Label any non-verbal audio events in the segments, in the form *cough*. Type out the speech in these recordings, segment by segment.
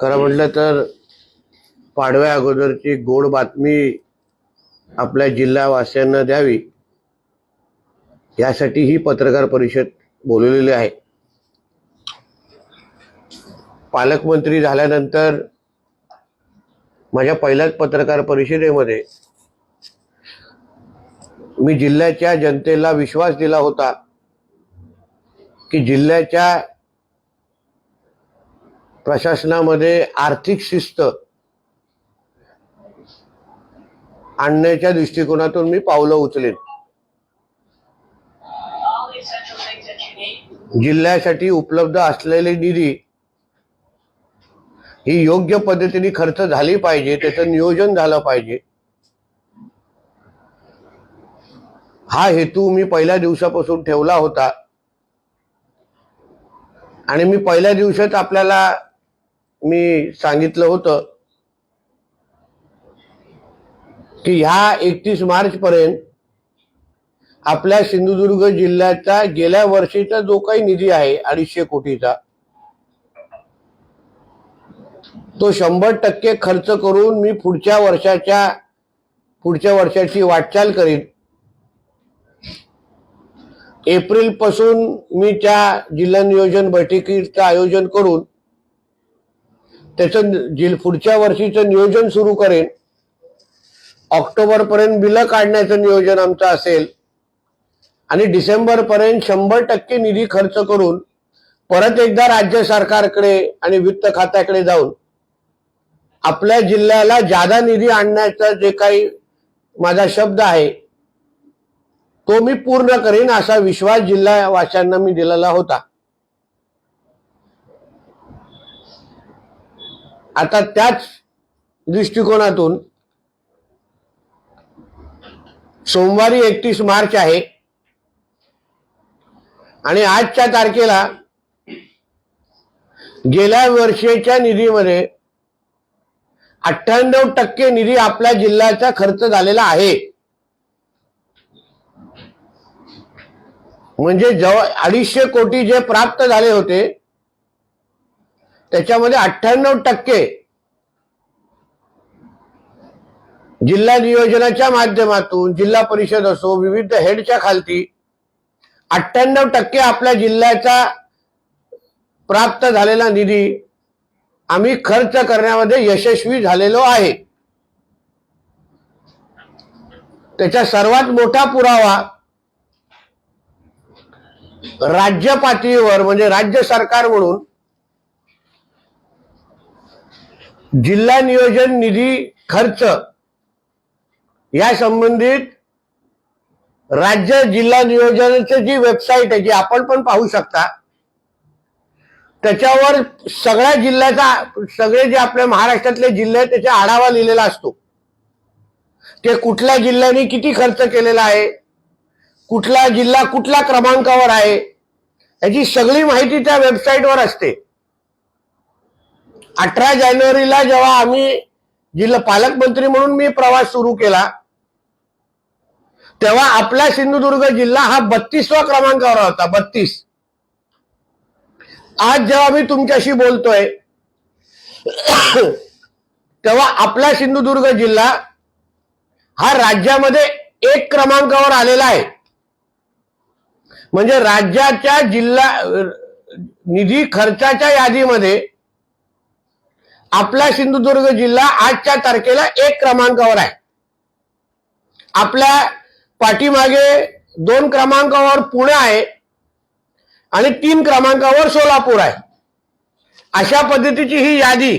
खरं म्हटलं तर पाडव्या अगोदरची गोड बातमी आपल्या जिल्हावासियांना द्यावी यासाठी ही पत्रकार परिषद बोलवलेली आहे. पालकमंत्री झाल्यानंतर माझ्या पहिल्याच पत्रकार परिषदेमध्ये मी जिल्ह्याच्या जनतेला विश्वास दिला होता की जिल्ह्याच्या प्रशासनामध्ये आर्थिक शिस्त आणण्याच्या दृष्टिकोनातून मी पावलं उचलेन. जिल्ह्यासाठी उपलब्ध असलेली निधी ही योग्य पद्धतीने खर्च झाली पाहिजे त्याचं नियोजन झालं पाहिजे. हा हेतू मी पहिल्या दिवसापासून ठेवला होता. आणि मी पहिल्या दिवसात आपल्याला मी सांगितलं होतं की ह्या एकतीस मार्च पर्यंत आपल्या सिंधुदुर्ग जिल्ह्याचा गेल्या वर्षीचा जो काही निधी आहे अडीचशे कोटीचा तो शंभर टक्के खर्च करून मी पुढच्या वर्षाच्या पुढच्या वर्षाची वाटचाल करीन. एप्रिलपासून मी त्या जिल्हा नियोजन बैठकीचं आयोजन करून त्याचं पुढच्या वर्षीचं नियोजन सुरू करेन. ऑक्टोबर पर्यंत बिलं काढण्याचं नियोजन आमचं असेल. आणि डिसेंबर पर्यंत शंभर टक्के निधी खर्च करून परत एकदा राज्य सरकारकडे आणि वित्त खात्याकडे जाऊन आपल्या जिल्ह्याला जादा निधी आणण्याचा जे काही माझा शब्द आहे तो मी पूर्ण करेन असा विश्वास जिल्हावासियांना मी दिलेला होता. आता त्याच दृष्टिकोनातून सोमवारी एकतीस मार्च आहे. आणि आजच्या तारखेला गेल्या वर्षीच्या निधीमध्ये अठ्ठ्याण्णव टक्के निधी आपल्या जिल्ह्याचा खर्च झालेला आहे. म्हणजे जवळ अडीचशे कोटी जे प्राप्त झाले होते त्याच्यामध्ये अठ्ठ्याण्णव टक्के जिल्हा नियोजनाच्या माध्यमातून जिल्हा परिषद असो विविध हेडच्या खालती अठ्ठ्याण्णव टक्के आपल्या जिल्ह्याचा प्राप्त झालेला निधी आम्ही खर्च करण्यामध्ये यशस्वी झालेलो आहे. त्याचा सर्वात मोठा पुरावा राज्य पातळीवर म्हणजे राज्य सरकार म्हणून जिल्हा नियोजन निधी खर्च या संबंधित राज्य जिल्हा नियोजनाची जी वेबसाईट आहे जी आपण पण पाहू शकता त्याच्यावर सगळ्या जिल्ह्याचा सगळे जे आपल्या महाराष्ट्रातले जिल्हे आहेत त्याचा आढावा लिहिलेला असतो. ते कुठल्या जिल्ह्याने किती खर्च केलेला आहे कुठला जिल्हा कुठल्या क्रमांकावर आहे याची सगळी माहिती त्या वेबसाईटवर असते. अठरा जानेवारीला जेव्हा आम्ही जिल्हा पालकमंत्री म्हणून मी प्रवास सुरू केला तेव्हा आपला सिंधुदुर्ग जिल्हा हा बत्तीसवा क्रमांकावर होता बत्तीस. आज जेव्हा मी तुमच्याशी बोलतोय तेव्हा आपला सिंधुदुर्ग जिल्हा हा राज्यामध्ये एक क्रमांकावर आलेला आहे. म्हणजे राज्याच्या जिल्हा निधी खर्चाच्या यादीमध्ये आपला सिंधुदुर्ग जिल्हा आजच्या तारखेला एक क्रमांकावर आहे. आपल्या पाठीमागे दोन क्रमांकावर पुणे आहे आणि तीन क्रमांकावर सोलापूर आहे. अशा पद्धतीची ही यादी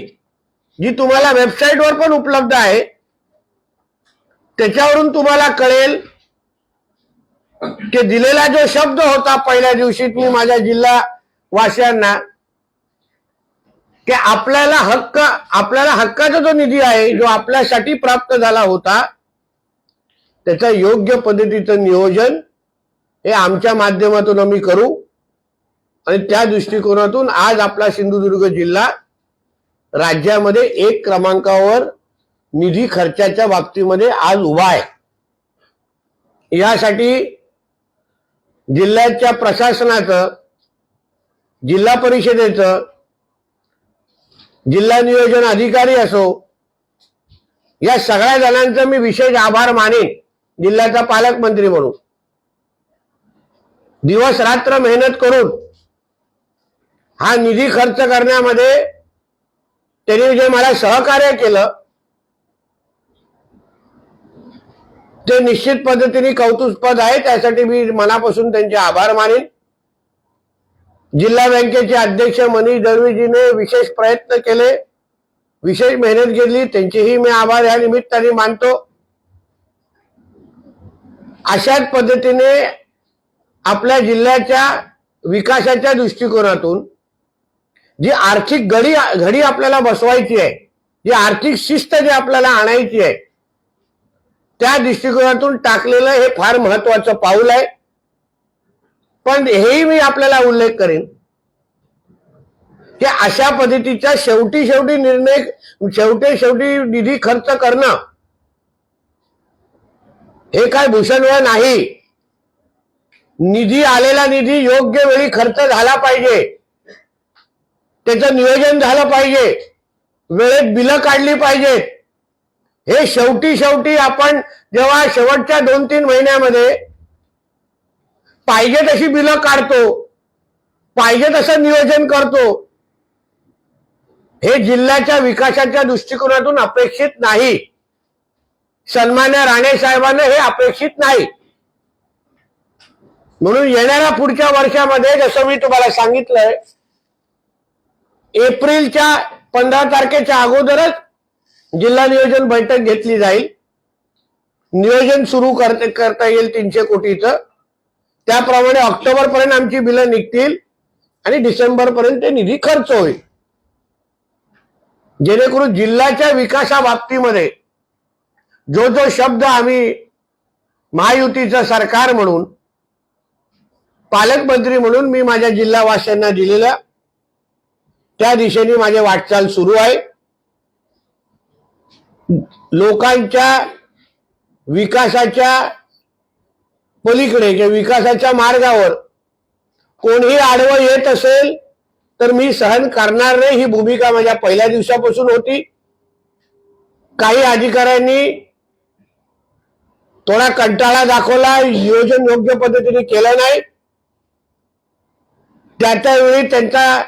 जी तुम्हाला वेबसाईटवर पण उपलब्ध आहे त्याच्यावरून तुम्हाला कळेल की दिलेला जो शब्द होता पहिल्या दिवशी मी माझ्या जिल्हा वासियांना की आपल्याला हक्क आपल्याला हक्काचा जो निधी आहे जो आपल्यासाठी प्राप्त झाला होता त्याचा योग्य पद्धतीचं नियोजन हे आमच्या माध्यमातून आम्ही करू. आणि त्या दृष्टिकोनातून आज आपला सिंधुदुर्ग जिल्हा राज्यामध्ये एक क्रमांकावर निधी खर्चाच्या बाबतीमध्ये आज उभा आहे. यासाठी जिल्ह्याच्या प्रशासनाचं जिल्हा परिषदेचं जिल्हा नियोजन अधिकारी असो या सगळ्या जणांचा मी विशेष आभार मानेन जिल्ह्याचा पालकमंत्री म्हणून. दिवस रात्र मेहनत करून हा निधी खर्च करण्यामध्ये त्यांनी जे मला सहकार्य केलं. ते निश्चित पद्धतीने कौतुकपद आहे त्यासाठी मी मनापासून त्यांचे आभार मानेन. जिल्हा बँकेचे अध्यक्ष मनीष दळवीजीने विशेष प्रयत्न केले. विशेष मेहनत घेतली. त्यांचेही मी आभार या निमित्ताने मानतो. अशाच पद्धतीने आपल्या जिल्ह्याच्या विकासाच्या दृष्टिकोनातून जी आर्थिक घडी घडी आपल्याला बसवायची आहे जी आर्थिक शिस्त जी आपल्याला आणायची आहे त्या दृष्टिकोनातून टाकलेलं हे फार महत्वाचं पाऊल आहे. पण हेही मी आपल्याला उल्लेख करेन की अशा पद्धतीच्या शेवटी शेवटी निर्णय शेवटी शेवटी निधी खर्च करणं हे काय भूषणवळ नाही. निधी आलेला निधी योग्य वेळी खर्च झाला पाहिजे. त्याचं नियोजन झालं पाहिजे. वेळेत बिलं काढली पाहिजेत हे शेवटी शेवटी आपण जेव्हा शेवटच्या दोन तीन महिन्यामध्ये पाहिजे तशी बिलं काढतो. पाहिजे तसं नियोजन करतो. हे जिल्ह्याच्या विकासाच्या दृष्टिकोनातून अपेक्षित नाही. सन्मान्य राणे साहेबांना हे अपेक्षित नाही. म्हणून येणाऱ्या पुढच्या वर्षामध्ये जसं मी तुम्हाला सांगितलंय एप्रिलच्या पंधरा तारखेच्या अगोदरच जिल्हा नियोजन बैठक घेतली जाईल. नियोजन सुरू करता करता येईल तीनशे कोटीचं. त्याप्रमाणे ऑक्टोबर पर्यंत आमची बिलं निघतील आणि डिसेंबर पर्यंत ते निधी खर्च होईल. जेणेकरून जिल्ह्याच्या विकासा बाबतीमध्ये जो जो शब्द आम्ही महायुतीचं सरकार म्हणून पालकमंत्री म्हणून मी माझ्या जिल्हावासियांना दिलेला त्या दिशेने माझी वाटचाल सुरू आहे. लोकांच्या विकासाच्या पलीकडे किंवा विकासाच्या मार्गावर. कोणीही आडवं येत असेल तर मी सहन करणार नाही. ही भूमिका माझ्या पहिल्या दिवसापासून होती. काही अधिकाऱ्यांनी थोडा कंटाळा दाखवला. योजन योग्य पद्धतीने केलं नाही. त्या त्यावेळी त्यांचा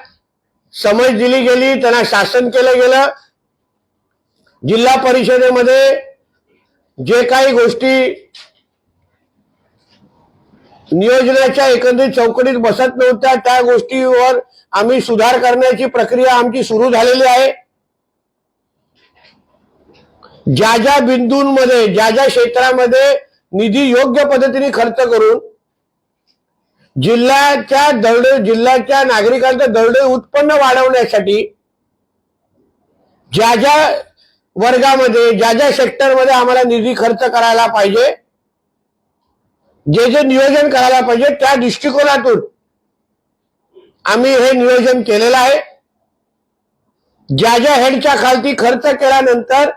समज दिली गेली त्यांना शासन केलं गेलं. जिल्हा परिषदेमध्ये जे काही गोष्टी नियोजनाच्या एकंदरीत चौकटीत बसत नव्हत्या. त्या गोष्टीवर आम्ही सुधार करण्याची प्रक्रिया आमची सुरू झालेली आहे. ज्या ज्या बिंदूंमध्ये ज्या ज्या क्षेत्रामध्ये निधी योग्य पद्धतीने खर्च करून जिल्ह्याच्या दरडे जिल्ह्याच्या नागरिकांचं दरडे उत्पन्न वाढवण्यासाठी ज्या ज्या वर्गामध्ये ज्या ज्या सेक्टरमध्ये आम्हाला निधी खर्च करायला पाहिजे जे जे नियोजन करायला पाहिजे त्या दृष्टिकोनातून आम्ही हे नियोजन केलेलं आहे. ज्या ज्या हेडच्या खालती खर्च केल्यानंतर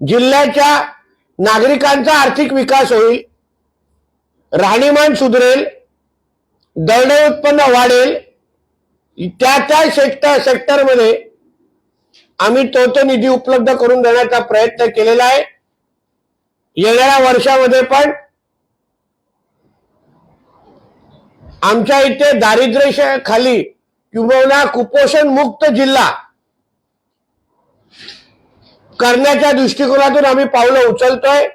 जिल्ह्याच्या नागरिकांचा आर्थिक विकास होईल राहणीमान सुधरेल दरडे उत्पन्न वाढेल त्या त्या सेक्टर सेक्टरमध्ये आम्ही तो तो निधी उपलब्ध करून देण्याचा प्रयत्न केलेला आहे. येणाऱ्या वर्षामध्ये पण आमच्या इथे दारिद्र्य खाली किंबहुना कुपोषण मुक्त जिल्हा करण्याच्या दृष्टिकोनातून आम्ही पावलं उचलतोय.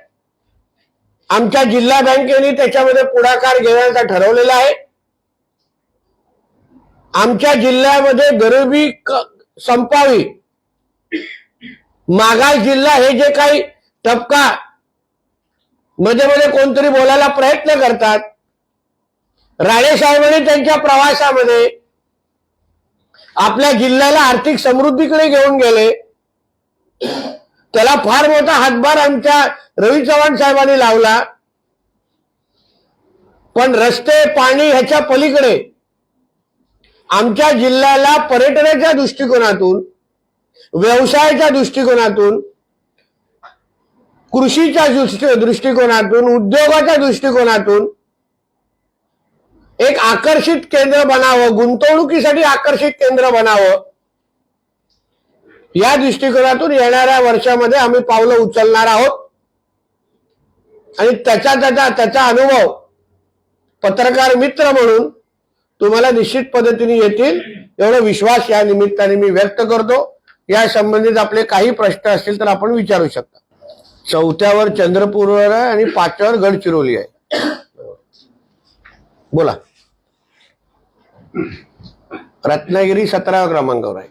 आमच्या जिल्हा बँकेने त्याच्यामध्ये पुढाकार घेण्याचा ठरवलेला आहे. आमच्या जिल्ह्यामध्ये गरिबी संपावी. मागास जिल्हा हे जे काही टपका मध्ये मध्ये कोणतरी बोलायला प्रयत्न करतात. राणे साहेबांनी त्यांच्या प्रवासामध्ये आपल्या जिल्ह्याला आर्थिक समृद्धीकडे घेऊन गेले. त्याला फार मोठा हातभार आमच्या रवी चव्हाण साहेबांनी लावला. पण रस्ते पाणी ह्याच्या पलीकडे. आमच्या जिल्ह्याला पर्यटनाच्या दृष्टिकोनातून व्यवसायाच्या दृष्टिकोनातून कृषीच्या दृष्टिकोनातून उद्योगाच्या दृष्टिकोनातून एक आकर्षित केंद्र बनावं गुंतवणुकीसाठी आकर्षित केंद्र बनावं. या दृष्टिकोनातून येणाऱ्या वर्षामध्ये आम्ही पावलं उचलणार आहोत. आणि त्याचा त्याचा त्याचा अनुभव पत्रकार मित्र म्हणून तुम्हाला निश्चित पद्धतीने येतील. एवढा विश्वास या निमित्ताने मी व्यक्त करतो. या संबंधित आपले काही प्रश्न असतील तर आपण विचारू शकता. चौथ्यावर चंद्रपूरवर आहे आणि पाचव्यावर गडचिरोली आहे. बोला. रत्नागिरी सतराव्या क्रमांकावर आहे.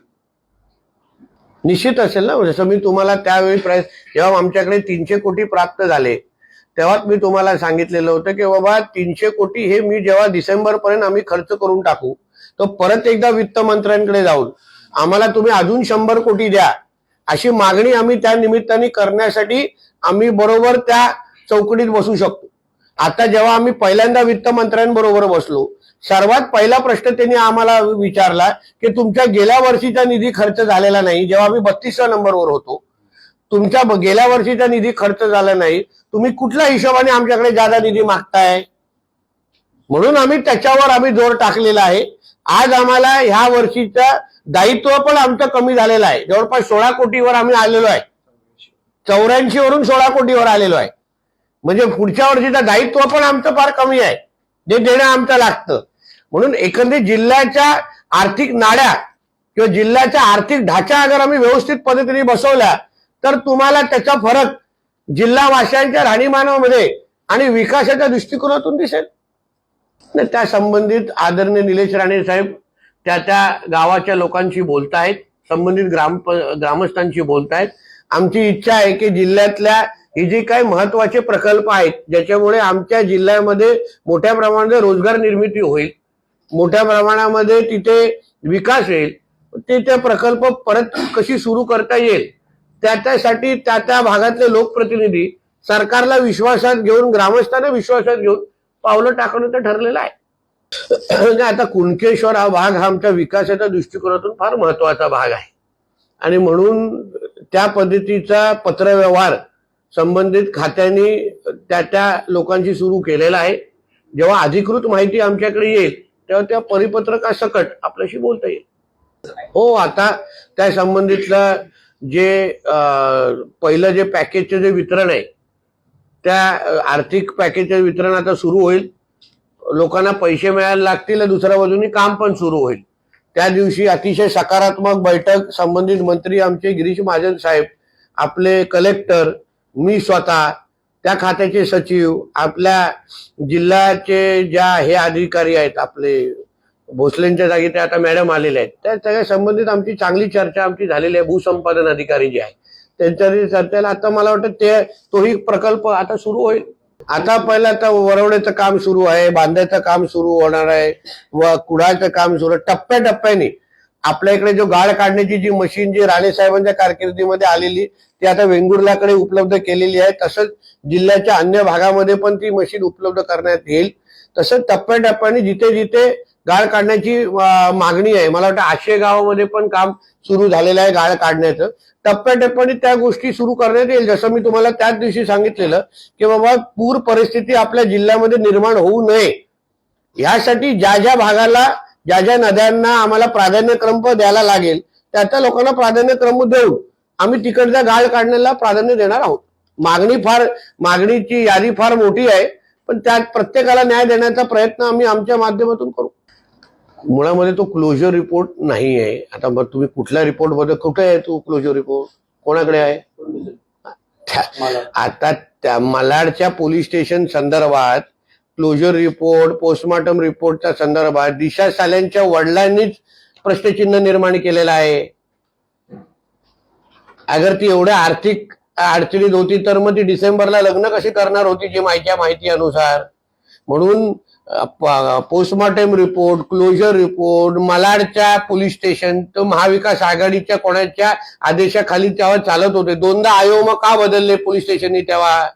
निश्चित असेल ना? जसं मी तुम्हाला त्यावेळी प्राईस जेव्हा आमच्याकडे तीनशे कोटी प्राप्त झाले तेव्हाच मी तुम्हाला सांगितलेलं होतं की बाबा तीनशे कोटी हे मी जेव्हा डिसेंबर पर्यंत आम्ही खर्च करून टाकू तर परत एकदा वित्त मंत्र्यांकडे जाऊन आम्हाला तुम्ही अजून शंभर कोटी द्या. अशी मागणी आम्ही त्या निमित्ताने करण्यासाठी आम्ही बरोबर त्या चौकटीत बसू शकतो. आता जेव्हा आम्ही पहिल्यांदा वित्त मंत्र्यांबरोबर बसलो सर्वात पहिला प्रश्न त्यांनी आम्हाला विचारला की तुमच्या गेल्या वर्षीचा निधी खर्च झालेला नाही जेव्हा आम्ही बत्तीसव्या नंबरवर होतो. तुमच्या गेल्या वर्षीचा निधी खर्च झाला नाही तुम्ही कुठल्या हिशोबाने आमच्याकडे जादा निधी मागताय? म्हणून आम्ही त्याच्यावर आम्ही जोर टाकलेला आहे. आज आम्हाला ह्या वर्षीचं दायित्व पण आमचं कमी झालेलं आहे. जवळपास सोळा कोटीवर आम्ही आलेलो आहे. चौऱ्याऐंशी वरून सोळा कोटीवर आलेलो आहे. म्हणजे पुढच्या वर्षीचं दायित्व पण आमचं फार कमी आहे. जे देणं आमचं लागतं. म्हणून एकंदरीत जिल्ह्याच्या आर्थिक नाड्या किंवा जिल्ह्याच्या आर्थिक ढाचा अगर आम्ही व्यवस्थित पद्धतीने बसवल्या तर तुम्हाला त्याचा फरक जिल्हावासियांच्या राहणीमानामध्ये आणि विकासाच्या दृष्टिकोनातून दिसेल. त्या संबंधित आदरणीय निलेश राणे साहेब त्या त्या गावाच्या लोकांशी बोलतायत संबंधित ग्राम ग्रामस्थांशी बोलतायत. आमची इच्छा आहे की जिल्ह्यातल्या हे जे काही महत्त्वाचे प्रकल्प आहेत ज्याच्यामुळे आमच्या जिल्ह्यामध्ये मोठ्या प्रमाणात रोजगार निर्मिती होईल मोठ्या प्रमाणामध्ये तिथे विकास येईल ते त्या प्रकल्प परत कशी सुरू करता येईल त्या त्यासाठी त्या त्या भागातले लोकप्रतिनिधी सरकारला विश्वासात घेऊन ग्रामस्थांना विश्वासात घेऊन पावलं टाकणं तर ठरलेलं आहे. म्हणजे आता कुणकेश्वर हा भाग हा आमच्या विकासाच्या दृष्टिकोनातून फार महत्त्वाचा भाग आहे. आणि म्हणून त्या पद्धतीचा पत्रव्यवहार संबंधित खात्यांनी त्या त्या लोकांशी सुरू केलेला आहे. जेव्हा अधिकृत माहिती आमच्याकडे येईल तेव्हा त्या परिपत्रकासकट आपल्याशी बोलता येईल. हो आता त्या संबंधितलं जे पहिलं जे पॅकेजचं जे वितरण आहे त्या आर्थिक पॅकेजचं वितरण आता सुरू होईल. लोकांना पैसे मिळायला लागतील दुसऱ्या बाजूनी काम पण सुरू होईल. त्या दिवशी अतिशय सकारात्मक बैठक संबंधित मंत्री आमचे गिरीश महाजन साहेब आपले कलेक्टर मी स्वतः त्या खात्याचे सचिव आपल्या जिल्ह्याचे ज्या हे अधिकारी आहेत आपले भोसलेंच्या जागी ते आता मॅडम आलेले आहेत. त्या सगळ्या संबंधित आमची चांगली चर्चा आमची झालेली आहे. भूसंपादन अधिकारी जे आहे त्यांच्या चर्चेला आता मला वाटतं ते तोही प्रकल्प आता सुरू होईल. आता पहिला आता वरवण्याचं काम सुरू आहे बांधायचं काम सुरू होणार आहे व कुडाचं काम सुरू आहे. टप्प्याटप्प्याने आपल्या इकडे जो गाळ काढण्याची जी मशीन जी राणे साहेबांच्या कारकिर्दीमध्ये आलेली ती आता वेंगुर्ल्याकडे उपलब्ध केलेली आहे. तसंच जिल्ह्याच्या अन्य भागामध्ये पण ती मशीन उपलब्ध करण्यात येईल. तसंच टप्प्याटप्प्याने जिथे जिथे गाळ काढण्याची मागणी आहे मला वाटतं आशे गावामध्ये पण काम सुरू झालेलं आहे गाळ काढण्याचं. टप्प्याटप्प्याने त्या गोष्टी सुरू करण्यात येईल. जसं मी तुम्हाला त्याच दिवशी सांगितलेलं की बाबा पूर परिस्थिती आपल्या जिल्ह्यामध्ये निर्माण होऊ नये. यासाठी ज्या ज्या भागाला ज्या ज्या नद्यांना आम्हाला प्राधान्यक्रम द्यायला लागेल त्या त्या लोकांना प्राधान्यक्रम देऊन आम्ही तिकडचा गाळ काढण्याला प्राधान्य देणार आहोत. मागणी फार मागणीची यादी फार मोठी आहे पण त्यात प्रत्येकाला न्याय देण्याचा प्रयत्न आम्ही आमच्या माध्यमातून करू. मुळामध्ये तो क्लोजर रिपोर्ट नाही आहे. आता मग तुम्ही कुठल्या रिपोर्टमध्ये कुठे आहे तो क्लोजर रिपोर्ट कोणाकडे आहे? *laughs* आता त्या मलाडच्या पोलीस स्टेशन संदर्भात क्लोजर रिपोर्ट पोस्टमॉर्टम रिपोर्टच्या संदर्भात दिशा साल्यांच्या वडिलांनीच प्रश्नचिन्ह निर्माण केलेलं आहे. अगर ती एवढ्या आर्थिक अडचणीत होती तर मग ती डिसेंबरला लग्न कशी करणार होती जी माहिती माहिती अनुसार म्हणून पोस्टमॉर्टम रिपोर्ट क्लोजर रिपोर्ट मलाडच्या पोलीस स्टेशन तर महाविकास आघाडीच्या कोणाच्या आदेशाखाली तेव्हा चालत होते. दोनदा आयोग का बदलले पोलीस स्टेशननी तेव्हा?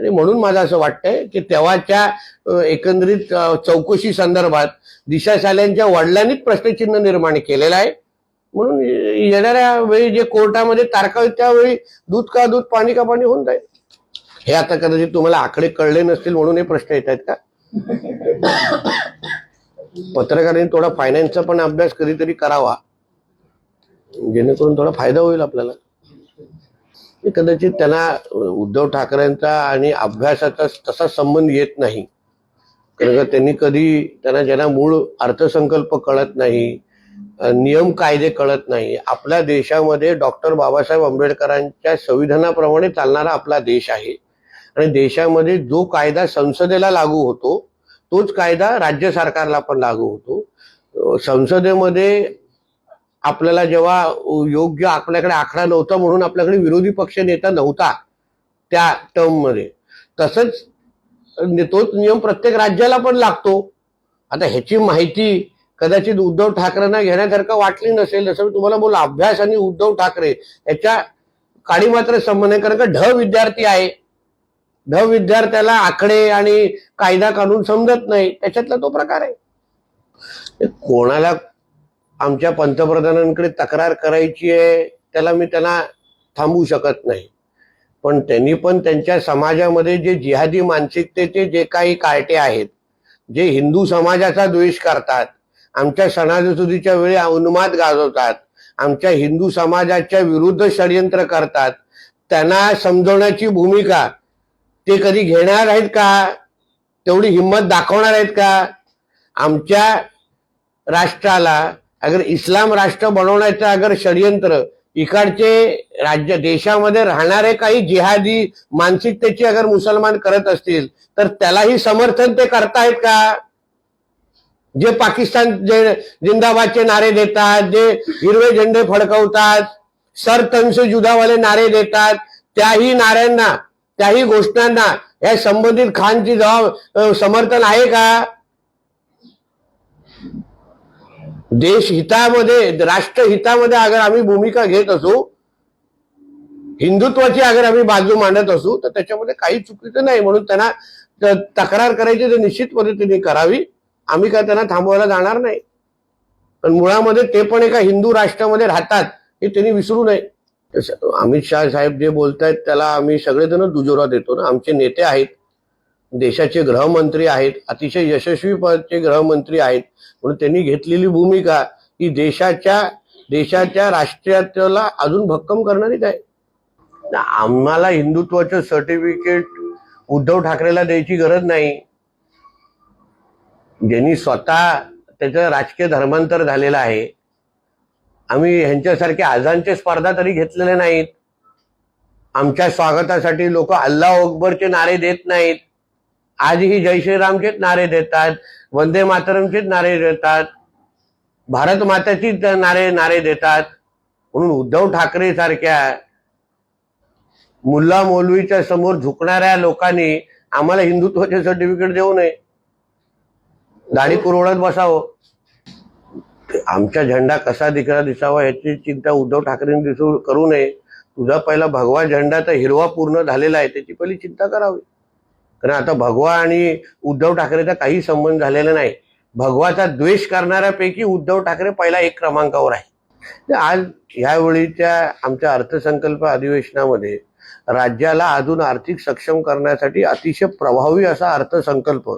आणि म्हणून मला असं वाटतंय की तेव्हाच्या एकंदरीत चौकशी संदर्भात दिशा शाल्यांच्या वडिलांनीच प्रश्नचिन्ह निर्माण केलेलं आहे. म्हणून येणाऱ्या वेळी जे कोर्टामध्ये तारखा त्यावेळी दूध का दूध पाणी का पाणी होऊन जाईल. हे आता कदाचित तुम्हाला आकडे कळले नसतील म्हणून हे प्रश्न येत आहेत का? पत्रकारांनी थोडा फायनान्सचा पण अभ्यास कधीतरी करावा. जेणेकरून थोडा फायदा होईल आपल्याला. कदाचित त्यांना उद्धव ठाकरेंचा आणि अभ्यासाचा तसा संबंध येत नाही. कारण का त्यांनी कधी त्यांना ज्यांना मूळ अर्थसंकल्प कळत नाही नियम कायदे कळत नाही आपल्या देशामध्ये डॉक्टर बाबासाहेब आंबेडकरांच्या संविधानाप्रमाणे चालणारा आपला देश आहे. आणि देशामध्ये जो कायदा संसदेला लागू होतो तोच कायदा राज्य सरकारला पण लागू होतो. संसदेमध्ये आपल्याला जेव्हा योग्य आपल्याकडे आकडा नव्हता म्हणून आपल्याकडे विरोधी पक्ष नेता नव्हता त्या टर्ममध्ये तसंच तोच नियम प्रत्येक राज्याला पण लागतो. आता ह्याची माहिती कदाचित उद्धव ठाकरेंना घेण्यासारखं वाटली नसेल जसं मी तुम्हाला बोललो अभ्यास आणि उद्धव ठाकरे याच्या काडी मात्र संबंध आहे. कारण का ढ विद्यार्थी आहे. ढ विद्यार्थ्याला आकडे आणि कायदा कानून समजत नाही. त्याच्यातला तो प्रकार आहे. कोणाला आमच्या पंतप्रधानांकडे तक्रार करायची आहे त्याला मी त्यांना थांबवू शकत नाही. पण त्यांनी पण त्यांच्या समाजामध्ये जे जिहादी मानसिकतेचे जे काही कार्टे आहेत जे हिंदू समाजाचा द्वेष करतात आमच्या सणासुदीच्या वेळी उन्माद गाजवतात आमच्या हिंदू समाजाच्या विरुद्ध षडयंत्र करतात त्यांना समजवण्याची भूमिका ते कधी घेणार आहेत का? तेवढी हिंमत दाखवणार आहेत का? आमच्या राष्ट्राला अगर इस्लाम राष्ट्र बनवण्याचं अगर षडयंत्र इकडचे राज्य देशामध्ये राहणारे काही जिहादी मानसिकतेची अगर मुसलमान करत असतील तर त्यालाही समर्थन ते करतायत का? जे पाकिस्तान जे जिंदाबादचे नारे देतात जे हिरवे झेंडे फडकवतात सर तन जुदावाले नारे देतात त्याही नाऱ्यांना त्याही घोषणांना या संबंधित खानची जबाब समर्थन आहे का? देश हितामध्ये राष्ट्र हितामध्ये अगर आम्ही भूमिका घेत असू हिंदुत्वाची अगर आम्ही बाजू मांडत असू तर त्याच्यामध्ये काही चुकीचं नाही. म्हणून त्यांना तक्रार करायची तर निश्चित पद्धतीने करावी. आम्ही काय त्यांना थांबवायला जाणार नाही. पण मुळामध्ये ते पण एका हिंदू राष्ट्रामध्ये राहतात हे त्यांनी विसरू नये. अमित शाह साहेब जे बोलतायत त्याला आम्ही सगळेजण दुजोरा देतो ना. आमचे नेते आहेत. देशाचे गृहमंत्री आहेत अतिशय यशस्वी पदचे गृहमंत्री आहेत म्हणून त्यांनी घेतलेली भूमिका ही देशाच्या देशाच्या राष्ट्रीयत्वाला अजून भक्कम करणारीच आहे. आम्हाला हिंदुत्वाचं सर्टिफिकेट उद्धव ठाकरेला द्यायची गरज नाही. ज्यांनी स्वतः त्याचं राजकीय धर्मांतर झालेलं आहे. आम्ही ह्यांच्यासारखे आजांचे स्पर्धा तरी घेतलेले नाहीत. आमच्या स्वागतासाठी लोक अल्लाह अकबरचे नारे देत नाहीत. आजही जय श्रीरामचेच नारे देतात वंदे मातरमचेच नारे देतात भारत माताची नारे नारे देतात. म्हणून उद्धव ठाकरे सारख्या मुल्ला मौलवीच्या समोर झुकणाऱ्या लोकांनी आम्हाला हिंदुत्वाचे सर्टिफिकेट देऊ नये. दाढी कुरवडत बसावं. आमचा झेंडा कसा दिखरा दिसावा याची चिंता उद्धव ठाकरेंनी दिसू करू नये. तुझा पहिला भगवा झेंडा तर हिरवा पूर्ण झालेला आहे त्याची पहिली चिंता करावी. कारण आता भगवा आणि उद्धव ठाकरेचा काही संबंध झालेला नाही. भगवाचा द्वेष करणाऱ्यापैकी उद्धव ठाकरे पहिला एक क्रमांकावर आहे. तर आज ह्यावेळीच्या आमच्या अर्थसंकल्प अधिवेशनामध्ये राज्याला अजून आर्थिक सक्षम करण्यासाठी अतिशय प्रभावी असा अर्थसंकल्प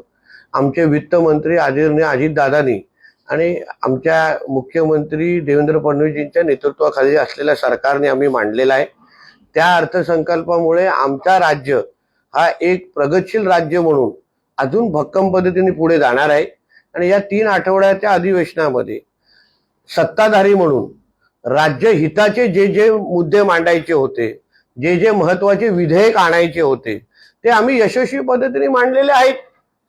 आमचे वित्तमंत्री आदरणीय अजितदादानी आणि आमच्या मुख्यमंत्री देवेंद्र फडणवीसजींच्या नेतृत्वाखाली असलेल्या सरकारने आम्ही मांडलेला आहे. त्या अर्थसंकल्पामुळे आमचा राज्य हा एक प्रगतशील राज्य म्हणून अजून भक्कम पद्धतीने पुढे जाणार आहे. आणि या तीन आठवड्याच्या अधिवेशनामध्ये सत्ताधारी म्हणून राज्य हिताचे जे जे मुद्दे मांडायचे होते जे जे महत्त्वाचे विधेयक आणायचे होते ते आम्ही यशस्वी पद्धतीने मांडलेले आहेत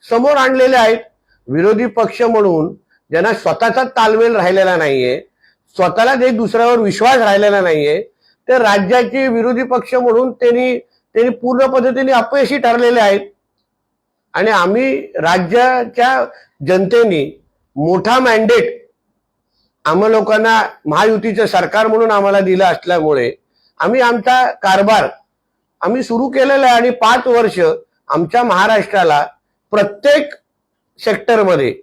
समोर आणलेले आहेत. विरोधी पक्ष म्हणून ज्यांना स्वतःचा तालमेल राहिलेला नाहीये स्वतःलाच एक दुसऱ्यावर विश्वास राहिलेला नाहीये ते राज्याचे विरोधी पक्ष म्हणून त्यांनी त्यांनी पूर्ण पद्धतीने अपयशी ठरलेले आहेत. आणि आम्ही राज्याच्या जनतेने मोठा मॅन्डेट आम्हा लोकांना महायुतीचं सरकार म्हणून आम्हाला दिलं असल्यामुळे आम्ही आमचा कारभार आम्ही सुरू केलेला आहे. आणि पाच वर्ष आमच्या महाराष्ट्राला प्रत्येक सेक्टरमध्ये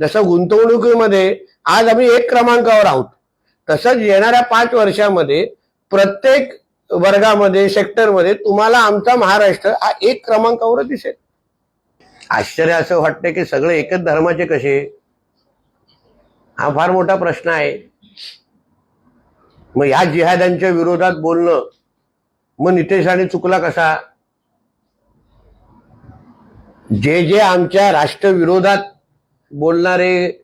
जसं गुंतवणुकीमध्ये आज आम्ही एक क्रमांकावर आहोत. तसंच येणाऱ्या पाच वर्षामध्ये प्रत्येक वर्गामध्ये सेक्टरमध्ये तुम्हाला आमचा महाराष्ट्र हा एक क्रमांकावर दिसेल. आश्चर्य असं वाटतं की सगळे एकच धर्माचे कसे? हा फार मोठा प्रश्न आहे. मग या जिहाद्यांच्या विरोधात बोलणं मग नितेश राणे चुकला कसा? जे जे आमच्या राष्ट्रविरोधात बोलणारे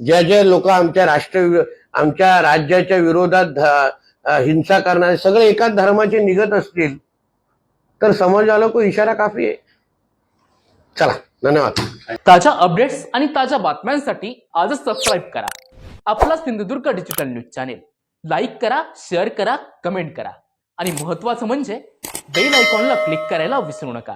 ज्या ज्या लोक आमच्या राष्ट्र आमच्या राज्याच्या विरोधात हिंसा करणारे सगळे एकाच धर्माचे निघत असतील तर समाजाला को इशारा काफी आहे. चला धन्यवाद. ताज्या अपडेट्स आणि ताज्या बातम्यांसाठी आजच सबस्क्राईब करा. आपला Sindhudurg digital news channel like करा शेअर करा कमेंट करा. आणि महत्वाचं म्हणजे बेल आयकॉनला क्लिक करायला विसरू नका.